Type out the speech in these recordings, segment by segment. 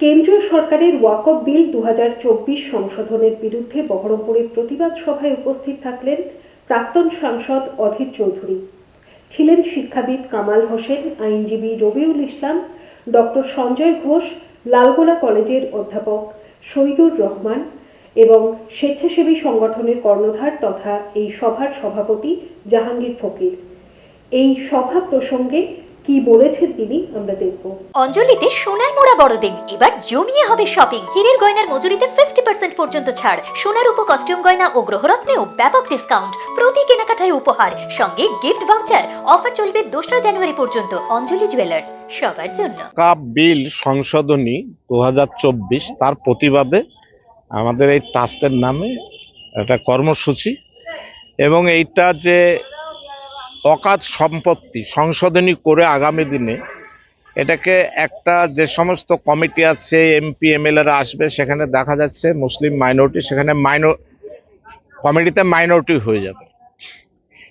কেন্দ্রীয় সরকারের ওয়াকফ বিল দু হাজার চব্বিশ সংশোধনের বিরুদ্ধে বহরমপুরের প্রতিবাদ সভায় উপস্থিত থাকলেন প্রাক্তন সাংসদ অধীর চৌধুরী। ছিলেন শিক্ষাবিদ কামাল হোসেন, আইনজীবী রবিউল ইসলাম, ডক্টর সঞ্জয় ঘোষ, লালগোলা কলেজের অধ্যাপক শহীদুর রহমান এবং স্বেচ্ছাসেবী সংগঠনের কর্ণধার তথা এই সভার সভাপতি জাহাঙ্গীর ফকির। এই সভা প্রসঙ্গে কি বলেছেন তিনি আমরা দেখব। অঞ্জলিতে সোনায় মোড়া বড়দিন এবার জমিয়ে হবে শপিং হীরের গয়নার মজুরিতে ফিফটি পার্সেন্ট পর্যন্ত ছাড়। সোনার উপ কস্টিউম গয়না ও গ্রহরত্নেও ব্যাপক ডিসকাউন্ট প্রতি কেনাকাটায় উপহার সঙ্গে গিফট ভাউচার অফার চলবে দোসরা জানুয়ারি পর্যন্ত। অঞ্জলি জুয়েলার্স সবার জন্য। কাপ বিল সংশোধনী দু হাজার চব্বিশ তার প্রতিবাদে আমাদের এই ট্রাস্টের নামে একটা কর্মসূচি। এবং এইটা যে অকাজ সম্পত্তি সংশোধনী করে আগামী দিনে এটাকে একটা যে সমস্ত কমিটি আছে এমপি, এমএলএরা আসবে, সেখানে দেখা যাচ্ছে মুসলিম মাইনরিটি, সেখানে মাইনর কমিটিতে মাইনরিটি হয়ে যাবে।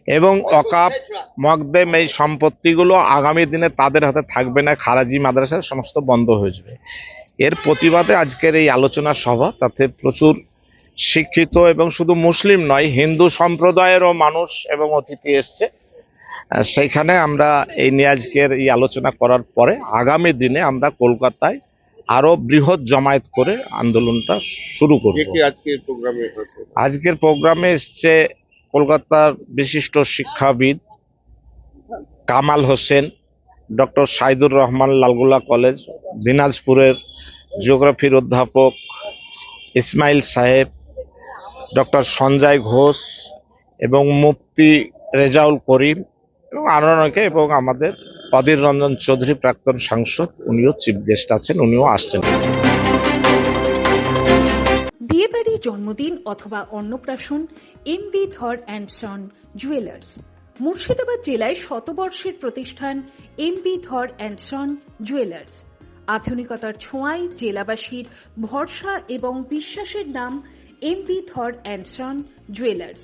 এবং অকাপ মকদেম এই সম্পত্তিগুলো আগামী দিনে তাদের হাতে থাকবে না, খারাজি মাদ্রাসার সমস্ত বন্ধ হয়ে যাবে। এর প্রতিবাদে আজকের এই আলোচনা সভা, তাতে প্রচুর শিক্ষিত এবং শুধু মুসলিম নয়, হিন্দু সম্প্রদায়েরও মানুষ এবং অতিথি এসছে। সেইখানে আমরা এই নিয়ে আজকের এই আলোচনা করার পরে আগামী দিনে আমরা কলকাতায় আরও বৃহৎ জমায়েত করে আন্দোলনটা শুরু করব। আজকের প্রোগ্রামে আজকের প্রোগ্রামে এসছে কলকাতার বিশিষ্ট শিক্ষাবিদ কামাল হোসেন ডক্টর সাইদুর রহমান লালগোলা কলেজ দিনাজপুরের জিওগ্রাফির অধ্যাপক ইসমাইল সাহেব ডক্টর সঞ্জয় ঘোষ এবং মুফতি রেজাউল করিম এবং আরও অনেকে এবং আমাদের অধীর রঞ্জন চৌধুরী, প্রাক্তন সাংসদ, উনিও চিফ গেস্ট আছেন, উনিও আসছেন। বিয়েবাড়ি জন্মদিন অথবা Annaprashan M B Dhar and son jewellers. Murshidabad জেলায় শতবর্ষের প্রতিষ্ঠান M B Dhar and son jewellers. আধুনিকতার ছোঁয়ায় জেলাবাসীর ভরসা এবং বিশ্বাসের নাম M B Dhar and son jewellers.